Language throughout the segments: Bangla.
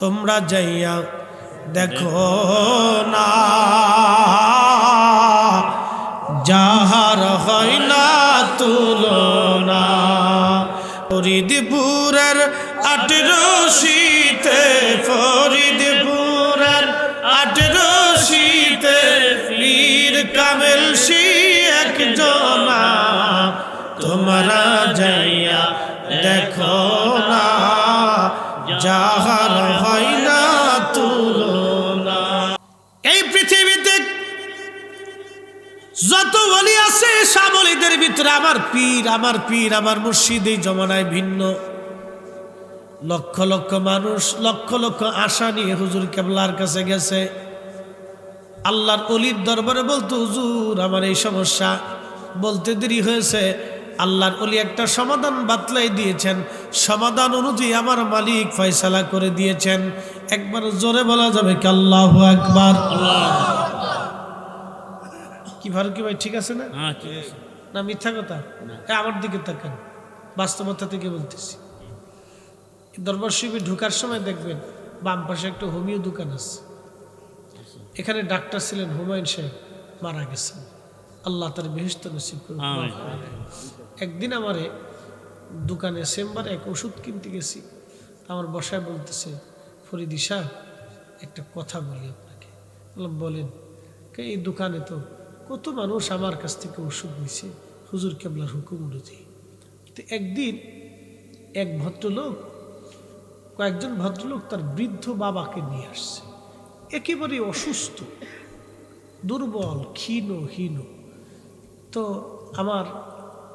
তোমরা যাইয়া দেখো না। যাহার হয় না তুলনা, ফরিদপুরের আঠেরো শীতে ফরিদপুরের আঠেরো শীতে পীর কামেল সি একজনা। তোমরা যাইয়া দেখো না যাহার পৃথিবীতে যত বলি আছে সাবলীদের ভিতরে আমার পীর আমার পীর, আমার মুর্শিদ এই জমানায় ভিন্ন। লক্ষ লক্ষ মানুষ, লক্ষ লক্ষ আশা নিয়ে হুজুর কেবলার কাছে গেছে। আল্লাহর অলির দরবারে বলতো, হুজুর, আমার এই সমস্যা। বলতে দেরি হয়েছে। আল্লাহর অলি একটা সমাধান বাতলাই দিয়েছেন। সমাধান অনুযায়ী আমার মালিক ফয়সালা করে দিয়েছেন। একবার জোরে বলা যাবে কি আল্লাহ একবার কি ফারুকি ভাই ঠিক আছে না? হ্যাঁ না মিথ্যা কথা? আমার দিকে তাকান। বাস্তবতা থেকে বলতেছি। দরবার শিবির ঢুকার সময় দেখবেন বাম পাশে একটা হোমিও দোকান আছে। এখানে ডাক্তার ছিলেন হুমায়ুন সাহেব মারা গেছেন। আল্লাহ তার বেহেস্ত নসিব করুন একদিন আমারে দোকানে চেম্বারে এক ওষুধ কিনতে গেছি। আমার বসায় বলতেছে ফরিদি সাহেব একটা কথা বলি আপনাকে। বললাম, বলেন এই দোকানে তো কত মানুষ আমার কাছ থেকে ওষুধ নিছে? হুজুর কেবলার হুকুম অনুযায়ী? তো একদিন এক ভদ্রলোক, কয়েকজন ভদ্রলোক তার বৃদ্ধ বাবাকে নিয়ে আসছে। একেবারে অসুস্থ, দুর্বল, ক্ষীণ, হীন। তো আমার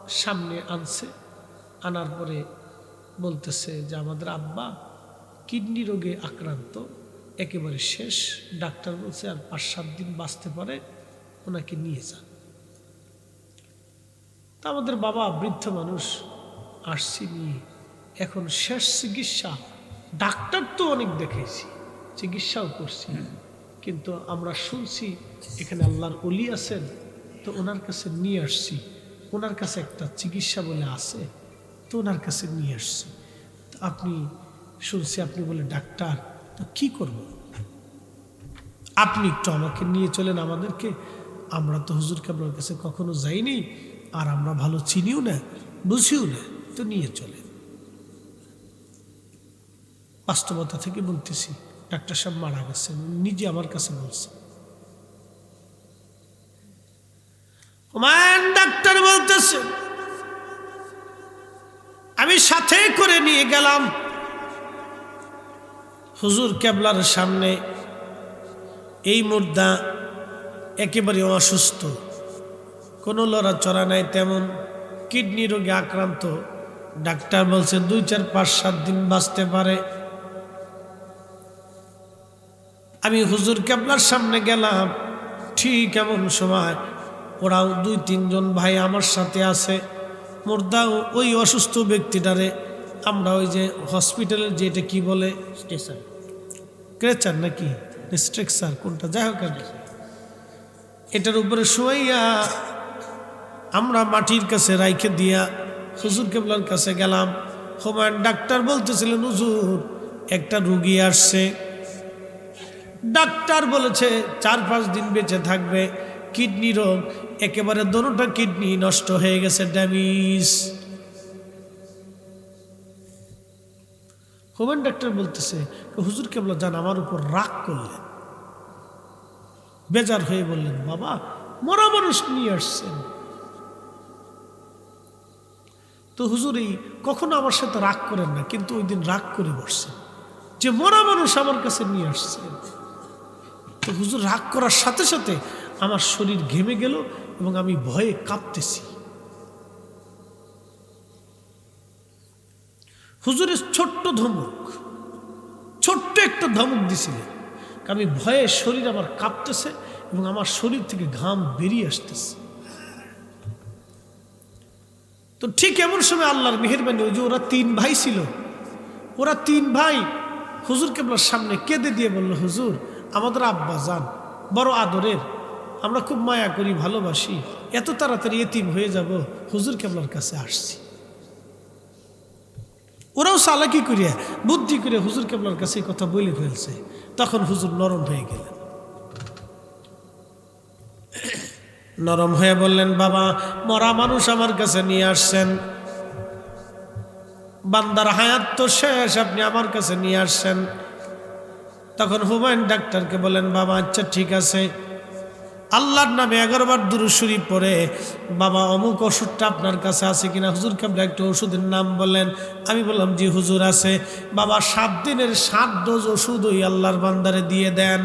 সামনে আনছে, আনার পরে বলতেছে যে, আমাদের আব্বা কিডনি রোগে আক্রান্ত একেবারে শেষ। ডাক্তার বলছে আর পাঁচ সাত দিন বাঁচতে পারে ওনাকে নিয়ে যান। তা আমাদের বাবা বৃদ্ধ মানুষ আসছি নিয়ে। এখন শেষ চিকিৎসা ডাক্তার তো অনেক দেখেছি চিকিৎসাও করছি। কিন্তু আমরা শুনছি এখানে আল্লাহর অলি আছেন তো ওনার কাছে নিয়ে আসছি। ওনার কাছে একটা চিকিৎসা বলে আছে তো ওনার কাছে নিয়ে আসছি। আপনি শুনছি আপনি বলে, ডাক্তার, তো কি করব? আপনি একটু আমাকে নিয়ে চলেন আমাদেরকে। আমরা তো হুজুর আপনার কাছে কখনো যাইনি, আর আমরা ভালো চিনিও না, বুঝিও না, তো নিয়ে চলেন। বাস্তবতা থেকে বলতেছি, ডাক্তার সাহেব মারা গেছেন নিজে আমার কাছে বলছে ডাক্তার বলতেছে, আমি সাথে করে নিয়ে গেলাম হুজুর কেবলার সামনে এই মুর্দা একেবারে অসুস্থ। কোনো লড়াচড়া নাই, তেমন কিডনি রোগে আক্রান্ত। ডাক্তার বলছে দুই, চার, পাঁচ, সাত দিন বাঁচতে পারে। আমি হুজুর কেবলার সামনে গেলাম, ঠিক এমন সময় ওরাও দুই, তিনজন ভাই আমার সাথে আছে। মোর্দাও ওই অসুস্থ ব্যক্তিটারে আমরা ওই যে হসপিটালের যে এটা কি বলে? স্টেশন ক্রেচার নাকি? স্ট্রেকচার কোনটা? যাই হোক। এটার উপরে শোয়াইয়া আমরা মাটির কাছে রাইখে দিয়া হুজুর কেবলার কাছে গেলাম। হুমায়ুন ডাক্তার বলতেছিলেন হুজুর একটা রুগী আসছে। ডাক্তার বলেছে চার পাঁচ দিন বেঁচে থাকবে। কিডনি রোগ একেবারে দোনোটা কিডনি নষ্ট হয়ে গেছে ড্যামিস। হুমায়ুন ডাক্তার বলতেছে হুজুর কেবলা যান, আমার উপর রাগ করলেন। বেজার হয়ে বললেন, বাবা, মরা মানুষ নিয়ে আসছেন। তো হুজুর, এই কখনো আমার সাথে রাগ করেন না, কিন্তু ওই দিন রাগ করে বসছেন যে, মরা মানুষ আমার কাছে নিয়ে আসছেন। তো হুজুর, রাগ করার সাথে সাথে আমার শরীর ঘেমে গেল এবং আমি ভয়ে কাঁপতেছি। হুজুরের ছোট্ট ধমক, ছোট্ট একটা ধমক দিছিলেন আমি ভয়ে শরীর আমার কাঁপতেছে এবং আমার শরীর থেকে ঘাম বেরিয়ে আসতেছে। তো ঠিক এমন সময় আল্লাহর মেহরবানি ওই যে ওরা তিন ভাই ছিল, ওরা তিন ভাই হুজুর কেবলার সামনে কেঁদে দিয়ে বলল, হুজুর, আমাদের আব্বা যান, বড় আদরের, আমরা খুব মায়া করি, ভালোবাসি, এত তাড়াতাড়ি এতিম হয়ে যাব, হুজুর কেবলার কাছে আসছি। ওরাও চালাকি করিয়া বুদ্ধি করে হুজুর কেবলার কাছে এই কথা বলে ফেলছে। তখন হুজুর নরম হয়ে গেলেন। নরম হয়ে বললেন, বাবা, মরা মানুষ আমার কাছে নিয়ে আসছেন। বান্দার হায়াত তো শেষ, আপনি আমার কাছে নিয়ে আসছেন। তখন হুমায়ুন ডাক্তারকে বলেন বাবা আচ্ছা ঠিক আছে। আল্লাহর নামে এগারোবার দুরুশরী পরে বাবা অমুক ওষুধটা আপনার কাছে আছে কিনা? হুজুর কাবলা একটা ওষুধের নাম বললেন? আমি বললাম জি হুজুর আছে। বাবা সাত দিনের সাত ডোজ ওষুধ ওই আল্লাহর বান্দারে দিয়ে দেন।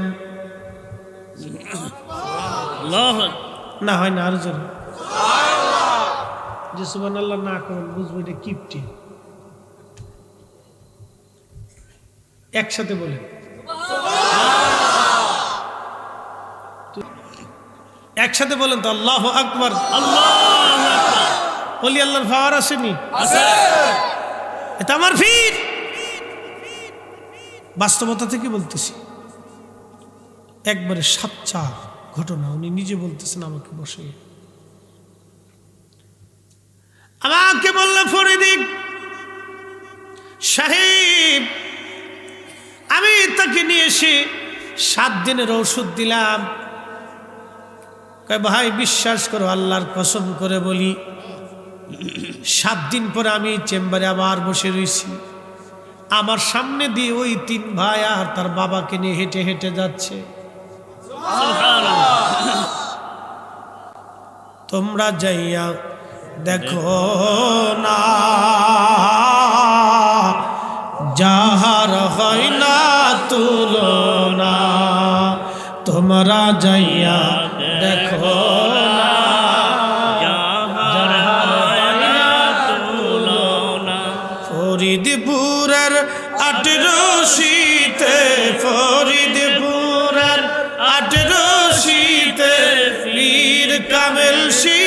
না হয় না আর যে সুবান আল্লাহ না করেন বুঝব এটা কিপটি। একসাথে বলেন। একসাথে বলেন তো আল্লাহ আকবর বলি আল্লাহর পাওয়ার আসেনি। এটা আমার ফির। বাস্তবতা থেকে বলতেছি একবারে সাচ্চা ঘটনা উনি নিজে বলতেছেন আমাকে বসে। আমাকে বললে ফরিদিক সাহেব আমি তাকে নিয়ে এসে সাত দিনের ওষুধ দিলাম। ভাই, বিশ্বাস করো, আল্লাহর কসম করে বলি, সাত দিন পরে আমি চেম্বারে আবার বসে রয়েছি আমার সামনে দিয়ে ওই তিন ভাই আর তার বাবাকে নিয়ে হেঁটে হেঁটে যাচ্ছে। তোমরা যাইয়া দেখো না, যাহার হয় না তুলনা, তোমরা যাইয়া দেখো ফরিদপুরের আঠেরো শীতে ফরিদপুরের আঠেরো শীতে পীর কামেল সি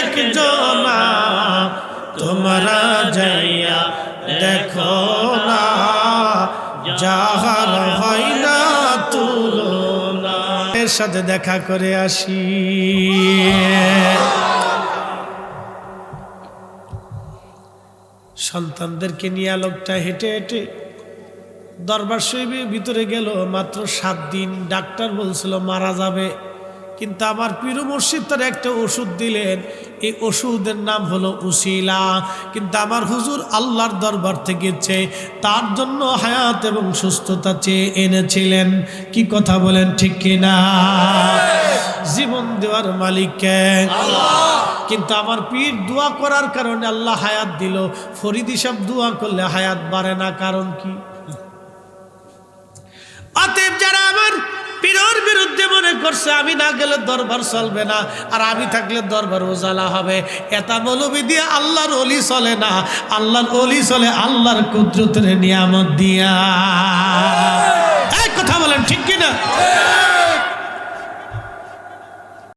একজনা। তোমরা যাইয়া দেখো এর সাথে দেখা করে আসি। সন্তানদেরকে নিয়ে লোকটা হেঁটে হেঁটে দরবার শৈবের ভিতরে গেল, মাত্র সাত দিন ডাক্তার বলছিল, মারা যাবে। কিন্তু আমার পীর মসজিদ তার একটা ওষুধ দিলেন। এই ওষুধের নাম হলো উসিলা। কিন্তু আমার হুজুর আল্লাহর দরবার থেকে চেয়ে তার জন্য হায়াত এবং সুস্থতা চেয়ে এনেছিলেন। কি কথা বলেন ঠিক কিনা? জীবন দেওয়ার মালিককে কিন্তু আমার পীর দোয়া করার কারণে আল্লাহ হায়াত দিল। ফরিদ হিসাব দোয়া করলে হায়াত বাড়ে না কারণ কি? অতএব যারা আমার পীরের বিরুদ্ধে মনে করছে, আমি না গেলে দরবার চলবে না, আর আমি থাকলে দরবার উজালা হবে। এটা মৌলবি দিয়ে আল্লাহর অলি চলে না, আল্লাহর অলি চলে আল্লাহর কুদরতের নিয়ামত দিয়া। এই কথা বলেন ঠিক কিনা?